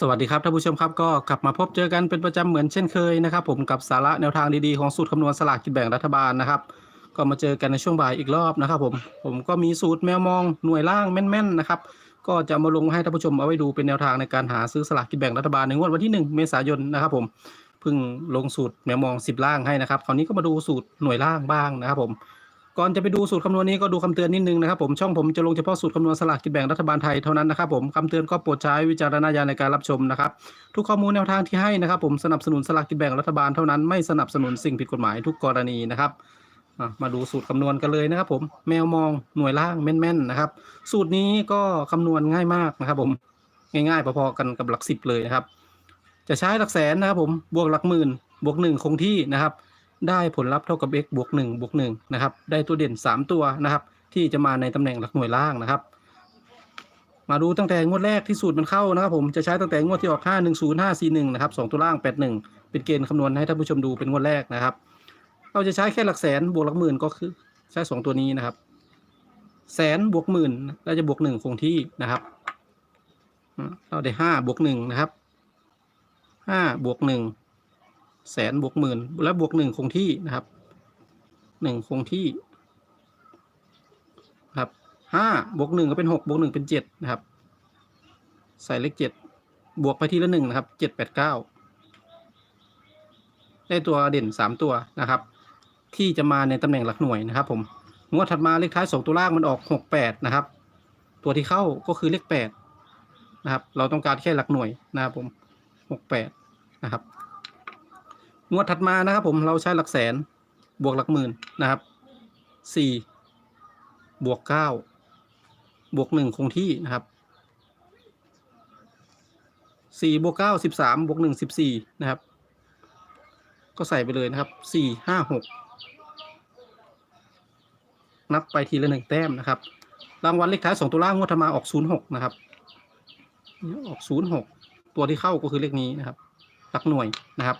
สวัสดีครับท่านผู้ชมครับก็กลับมาพบเจอกันเป็นประจำเหมือนเช่นเคยนะครับ ผมกับสาระแนวทางดีๆของสูตรคำนวณสลากกินแบ่งรัฐบาลนะครับ ก็มาเจอกันในช่วงบ่ายอีกรอบนะครับ ผมผมก็มีสูตรแมวมองหน่วยล่างแม่นๆนะครับก็จะมาลงให้ท่านผู้ชมเอาไว้ดูเป็นแนวทางในการหาซื้อสลากกินแบ่งรัฐบาลในงวดวันที่ 1 เมษายนนะครับ ผมเพิ่งลงสูตรแมวมอง 10 ล่างให้นะครับคราวนี้ก็มาดูสูตรหน่วยล่างบ้างนะครับ ผม ก่อนจะไปดูสูตรคำนวณนี้ก็ดูคำเตือนนิดนึงนะครับผมช่องผมจะลงเฉพาะสูตรคำนวณสลากกินแบ่งรัฐบาลไทยเท่านั้นนะครับผมคำเตือนก็โปรดใช้วิจารณญาณในการรับชมนะครับทุกข้อมูลแนวทางที่ให้นะครับผมสนับสนุนสลากกินแบ่งรัฐบาลเท่านั้นไม่สนับสนุนสิ่งผิดกฎหมายทุกกรณีนะครับอะมาดูสูตรคำนวณกันเลยนะครับผมแมวมองหน่วยล่างแม่นๆนะครับ สูตรนี้ก็คำนวณง่ายมากนะครับผมง่ายๆพอๆกันกับหลักสิบเลยนะครับ จะใช้หลักแสนนะครับผมบวกหลักหมื่นบวกหนึ่งคงที่นะครับ ได้ผลลัพธ์เท่ากับ x บวก1บวก1นะครับ ได้ตัวเด่น 3 ตัวนะครับ ที่จะมาในตำแหน่งหลักหน่วยล่างนะครับ มาดูตั้งแต่งวดแรกที่สูตรมันเข้านะครับ ผมจะใช้ตั้งแต่งวดที่ออก 5 1 0 5 4 1 นะครับสองตัวล่าง 8 1 เป็นเกณฑ์คำนวณให้ท่านผู้ชมดูเป็นงวดแรกนะครับ เราจะใช้แค่หลักแสนบวกหลักหมื่นก็คือใช้สองตัวนี้นะครับ แสนบวกหมื่นเราจะบวกหนึ่งคงที่นะครับ เราได้ห้าบวกหนึ่งนะครับห้าบวกหนึ่ง แสนบวกหมื่น และบวกหนึ่งคงที่นะครับหนึ่งคงที่ครับห้าบวกหนึ่งก็เป็นหกบวกหนึ่งเป็นเจ็ดนะครับ ใส่เลขเจ็ดบวกไปทีละหนึ่งนะครับเจ็ดแปดเก้าได้ตัวเด่นสามตัวนะครับ ที่จะมาในตำแหน่งหลักหน่วยนะครับ ผมงวดถัดมาเลขท้ายสองตัวล่างมันออกหกแปดนะครับ ตัวที่เข้าก็คือเลขแปดนะครับ เราต้องการแค่หลักหน่วยนะครับผมหกแปดนะครับ งวดถัดมานะครับ ผมเราใช้หลักแสนบวกหลักหมื่นนะครับสี่บวกเก้าบวกหนึ่งคงที่นะครับสี่บวกเก้าสิบสามบวกหนึ่งสิบสี่นะครับ ก็ใส่ไปเลยนะครับสี่ห้าหกนับไปทีละหนึ่งแต้มนะครับ รางวัลเลขท้ายสองตัวล่างงวดถัดมาออกศูนย์หกนะครับ ออกศูนย์หกตัวที่เข้าก็คือเลขนี้นะครับ หลักหน่วยนะครับ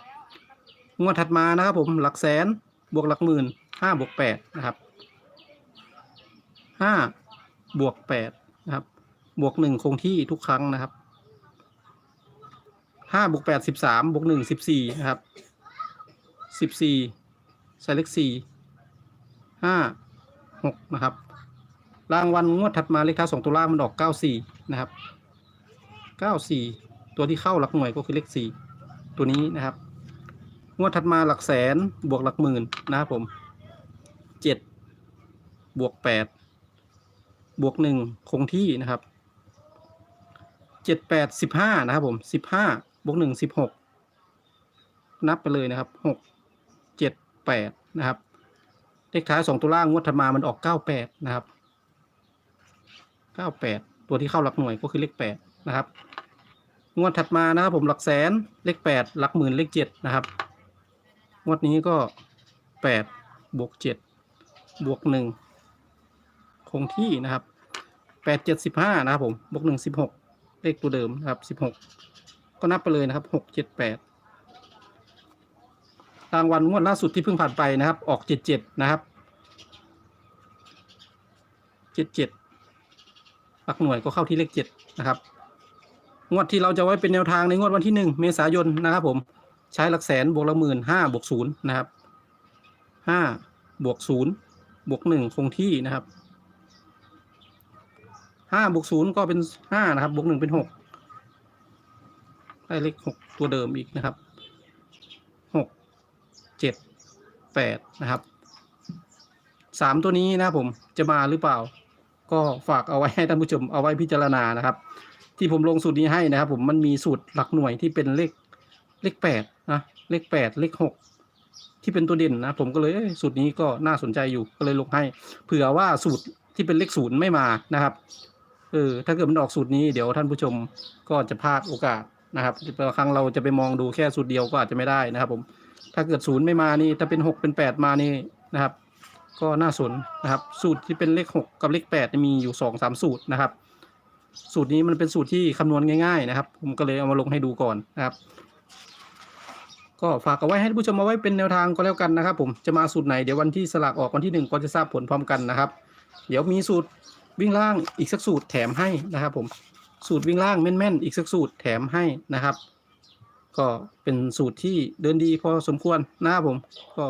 งวดถัดมานะครับผมหลักแสนบวกหลักหมื่นห้าบวกแปดนะครับห้าบวกแปดนะครับ บวกหนึ่งคงที่ทุกครั้งนะครับห้าบวกแปดสิบสามบวกหนึ่งสิบสี่นะครับสิบสี่ใส่เลขสี่ห้าหกนะครับรางวัลงวดถัดมาเลขท้ายสองตัวล่างมันออกเก้าสี่นะครับเก้าสี่ตัวที่เข้าหลักหน่วยก็คือเลขสี่ตัวนี้นะครับ งวดถัดมาหลักแสนบวกหลักหมื่นนะครับผมเจ็ดบวกแปดบวกหนึ่งคงที่นะครับเจ็ดแปดสิบห้านะครับผมสิบห้าบวกหนึ่งสิบหกนับไปเลยนะครับหกเจ็ดแปดนะครับเลขท้ายสองตัวล่างงวดถัดมามันออกเก้าแปดนะครับเก้าแปดตัวที่เข้าหลักหน่วยก็คือเลขแปดนะครับงวดถัดมานะครับผมหลักแสนเลขแปดหลักหมื่นเลขเจ็ดนะครับ งวดนี้ก็แปดบวกเจ็ดบวกหนึ่งคงที่นะครับแปดเจ็ดสิบห้านะครับผมบวกหนึ่งสิบหกเลขตัวเดิมนะครับสิบหกก็นับไปเลยนะครับหกเจ็ดแปดรางวัลงวดล่าสุดที่เพิ่งผ่านไปนะครับ ออกเจ็ดเจ็ดนะครับเจ็ดเจ็ดหลักหน่วยก็เข้าที่เลขเจ็ดนะครับ งวดที่เราจะไว้เป็นแนวทางในงวดวันที่หนึ่งเมษายนนะครับผม ใช้หลักแสนบวกละหมื่นห้าบวกศูนย์นะครับห้าบวกศูนย์บวกหนึ่งคงที่นะครับห้าบวกศูนย์ก็เป็นห้านะครับบวกหนึ่งเป็นหกได้เลขหกตัวเดิมอีกนะครับหกเจ็ดแปดนะครับสามตัวนี้นะผมจะมาหรือเปล่า ก็ฝากเอาไว้ให้ท่านผู้ชมเอาไว้พิจารณานะครับ ที่ผมลงสูตรนี้ให้นะครับ ผมมันมีสูตรหลักหน่วยที่เป็นเลขเลขแปด นะเลขแปดเลขหกที่เป็นตัวเด่นนะ ผมก็เลยสูตรนี้ก็น่าสนใจอยู่ก็เลยลงให้ เผื่อว่าสูตรที่เป็นเลขศูนย์ไม่มานะครับเออถ้าเกิดมันออกสูตรนี้เดี๋ยวท่านผู้ชมก็จะพลาดโอกาสนะครับบางครั้งเราจะไปมองดูแค่สูตรเดียวก็อาจจะไม่ได้นะครับ ผม ถ้าเกิดศูนย์ไม่มานี่ถ้าเป็นหกเป็นแปดมานี่นะครับ ก็น่าสนนะครับ สูตรที่เป็นเลขหกกับเลขแปดมีอยู่สองสามสูตรนะครับ สูตรนี้มันเป็นสูตรที่คำนวณง่าย ๆ นะครับ ผมก็เลยเอามาลงให้ดูก่อนนะครับ ก็ฝากเอาไว้ให้ผู้ชมเอาไว้เป็นแนวทางก็แล้วกันนะครับ ผมจะมาสูตรไหนเดี๋ยววันที่สลากออกวันที่หนึ่งก็จะทราบผลพร้อมกันนะครับ เดี๋ยวมีสูตรวิ่งล่างอีกสักสูตรแถมให้นะครับ ผมสูตรวิ่งล่างแม่นๆอีกสักสูตรแถมให้นะครับ ก็เป็นสูตรที่เดินดีพอสมควรนะครับผมก็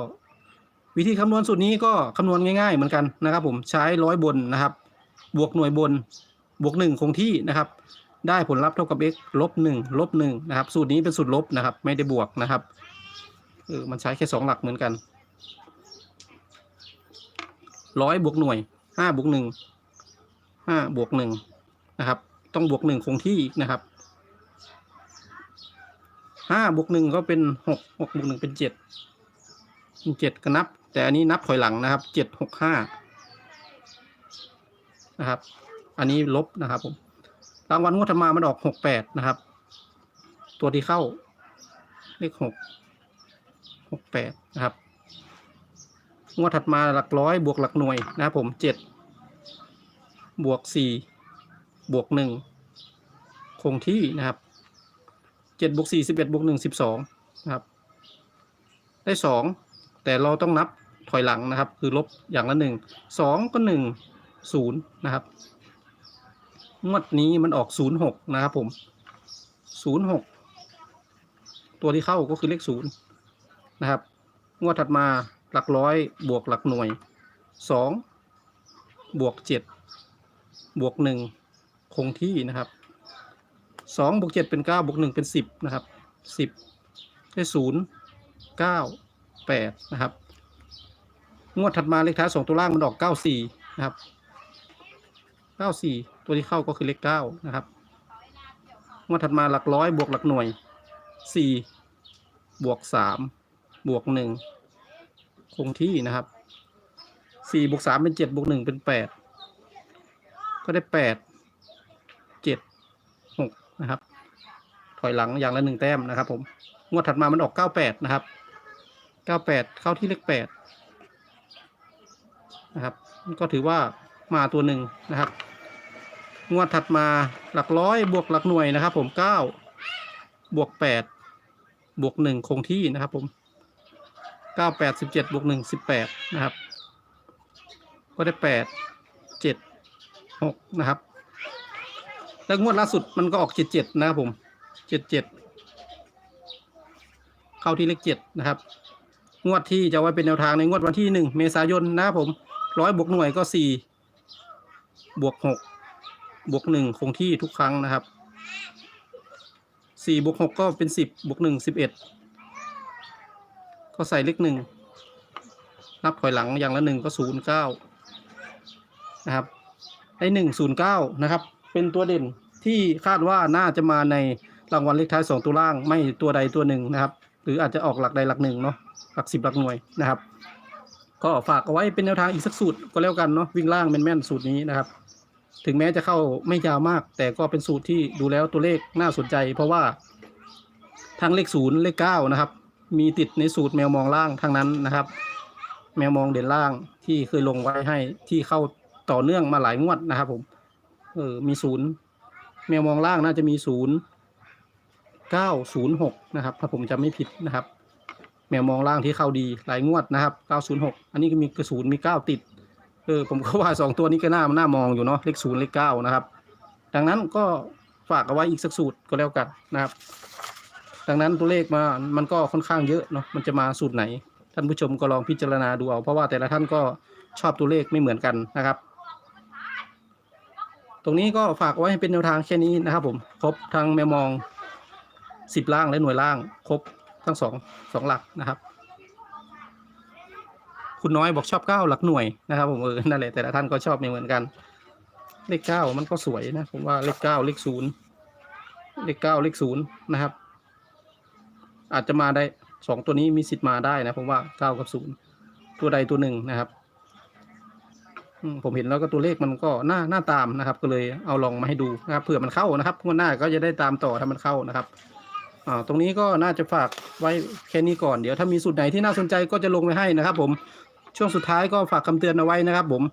วิธีคำนวณสูตรนี้ก็คำนวณง่ายๆ เหมือนกันนะครับ ผมใช้ร้อยบนนะครับ บวกหน่วยบนบวกหนึ่งคงที่นะครับ ได้ผลลัพธ์เท่ากับ x ลบหนึ่งลบหนึ่งนะครับ สูตรนี้เป็นสูตรลบนะครับ ไม่ได้บวกนะครับเออมันใช้แค่สองหลักเหมือนกันร้อยบวกหน่วยห้าบวกหนึ่งห้าบวกหนึ่งนะครับ ต้องบวกหนึ่งคงที่อีกนะครับห้าบวกหนึ่งก็เป็นหกหกบวกหนึ่งเป็นเจ็ดเป็นเจ็ดก็นับ แต่อันนี้นับถอยหลังนะครับเจ็ดหกห้านะครับ อันนี้ลบนะครับผม รางวัลงวดถัดมามันออกหกแปดนะครับ ตัวที่เข้า เลขหกหกแปดนะครับ งวดถัดมาหลักร้อยบวกหลักหน่วยนะครับผมเจ็ดบวกสี่บวกหนึ่งคงที่นะครับเจ็ดบวกสี่สิบเอ็ดบวกหนึ่งสิบสองนะครับ ได้สองแต่เราต้องนับถอยหลังนะครับ คือลบอย่างละหนึ่งสองก็หนึ่งศูนย์นะครับ งวดนี้มันออกศูนย์หกนะครับผมศูนย์หกตัวที่เข้าก็คือเลขศูนย์นะครับ งวดถัดมาหลักร้อยบวกหลักหน่วยสองบวกเจ็ดบวกหนึ่งคงที่นะครับสองบวกเจ็ดเป็นเก้าบวกหนึ่งเป็นสิบนะครับสิบได้ศูนย์เก้าแปดนะครับ งวดถัดมาเลขท้ายสองตัวล่างมันออกเก้าสี่นะครับ เก้าสี่ตัวที่เข้าก็คือเลขเก้านะครับงวดถัดมาหลักร้อยบวกหลักหน่วยสี่บวกสามบวกหนึ่งคงที่นะครับสี่บวกสามเป็นเจ็ดบวกหนึ่งเป็นแปดก็ได้แปดเจ็ดหกนะครับ ถอยหลังอย่างละหนึ่งแต้มนะครับผมงวดถัดมามันออกเก้าแปดนะครับเก้าแปดเข้าที่เลขแปดนะครับ ก็ถือว่ามาตัวหนึ่งนะครับ งวดถัดมาหลักร้อยบวกหลักหน่วยนะครับ ผมเก้าบวกแปดบวกหนึ่งคงที่นะครับ ผมเก้าแปดสิบเจ็ดบวกหนึ่งสิบแปดนะครับ ก็ได้แปดเจ็ดหกนะครับแล้วงวดล่าสุดมันก็ออกเจ็ดเจ็ดนะครับผมเจ็ดเจ็ดเข้าที่เลขเจ็ดนะครับ งวดที่จะไว้เป็นแนวทางในงวดวันที่หนึ่งเมษายนนะครับผมร้อยบวกหน่วยก็สี่บวกหก บวกหนึ่งคงที่ทุกครั้งนะครับสี่บวกหกก็เป็นสิบบวกหนึ่งสิบเอ็ดก็ใส่เลขหนึ่งนับถอยหลังอย่างละหนึ่งก็ศูนย์เก้านะครับไอหนึ่งศูนย์เก้านะครับ เป็นตัวเด่นที่คาดว่าน่าจะมาในรางวัลเลขท้ายสองตัวล่างไม่ตัวใดตัวหนึ่งนะครับ หรืออาจจะออกหลักใดหลักหนึ่งเนาะหลักสิบหลักหน่วยนะครับ ก็ฝากเอาไว้เป็นแนวทางอีกสักสูตรก็แล้วกันเนาะวิ่งล่างแม่นสูตรนี้นะครับ ถึงแม้จะเข้าไม่ยาวมาก แต่ก็เป็นสูตรที่ดูแล้วตัวเลขน่าสนใจ เพราะว่าทั้งเลขศูนย์เลขเก้านะครับ มีติดในสูตรแมวมองล่างทั้งนั้นนะครับ แมวมองเด่นล่างที่เคยลงไว้ให้ที่เข้าต่อเนื่องมาหลายงวดนะครับ ผมเออมีศูนย์แมวมองล่างน่าจะมีศูนย์เก้าศูนย์หกนะครับ ถ้าผมจำไม่ผิดนะครับ แมวมองล่างที่เข้าดีหลายงวดนะครับเก้าศูนย์หกอันนี้ก็มีกระศูนมีเก้าติด เออผมก็ว่าสองตัวนี้ก็น่าน่ามองอยู่เนาะเลขศูนย์เลขเก้านะครับ ดังนั้นก็ฝากเอาไว้อีกสักสูตรก็แล้วกันนะครับ ดังนั้นตัวเลขมามันก็ค่อนข้างเยอะเนาะมันจะมาสูตรไหน ท่านผู้ชมก็ลองพิจารณาดูเอาเพราะว่าแต่ละท่านก็ชอบตัวเลขไม่เหมือนกันนะครับ ตรงนี้ก็ฝากไว้ให้เป็นแนวทางแค่นี้นะครับ ผมครบทั้งแมวมองสิบล่างและหน่วยล่าง ครบทั้งสองสองหลักนะครับ คุณน้อยบอกชอบเก้าหลักหน่วยนะครับผมเออนั่นแหละแต่ละท่านก็ชอบไม่เหมือนกัน เลขเก้ามันก็สวยนะผมว่าเลขเก้าเลขศูนย์เลขเก้าเลขศูนย์นะครับ อาจจะมาได้สองตัวนี้มีสิทธิ์มาได้นะผมว่าเก้ากับศูนย์ตัวใดตัวหนึ่งนะครับผมเห็นแล้วก็ตัวเลขมันก็น่าน่าตามนะครับ ก็เลยเอาลองมาให้ดูนะครับเผื่อมันเข้านะครับงวดหน้าก็จะได้ตามต่อถ้ามันเข้านะครับอ่าตรงนี้ก็น่าจะฝากไว้แค่นี้ก่อนเดี๋ยวถ้ามีสูตรไหนที่น่าสนใจก็จะลงไว้ให้นะครับ ผม ช่วงสุดท้ายก็ฝากคำเตือนเอาไว้นะครับผม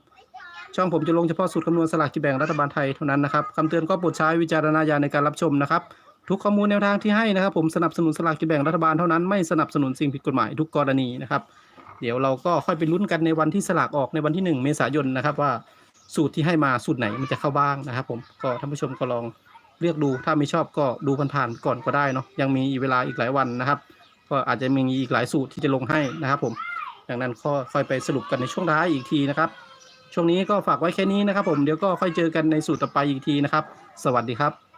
ช่องผมจะลงเฉพาะสูตรคำนวณสลากกินแบ่งรัฐบาลไทยเท่านั้นนะครับคำเตือนก็โปรดใช้วิจารณญาณในการรับชมนะครับ ทุกข้อมูลแนวทางที่ให้นะครับ ผมสนับสนุนสลากกินแบ่งรัฐบาลเท่านั้นไม่สนับสนุนสิ่งผิดกฎหมายทุกกรณีนะครับ เดี๋ยวเราก็ค่อยไปลุ้นกันในวันที่สลากออกในวันที่หนึ่งเมษายนนะครับว่าสูตรที่ให้มาสูตรไหนมันจะเข้าบ้างนะครับ ผมก็ท่านผู้ชมก็ลองเลือกดูถ้าไม่ชอบก็ดูผ่านๆก่อนก็ได้เนาะยังมีเวลาอีกหลายวันนะครับ ก็อาจจะมีอีกหลายสูตรที่จะลงให้นะครับผม ดังนั้นก็ค่อยไปสรุปกันในช่วงท้ายอีกทีนะครับ ช่วงนี้ก็ฝากไว้แค่นี้นะครับ ผมเดี๋ยวก็ค่อยเจอกันในสูตรต่อไปอีกทีนะครับ สวัสดีครับ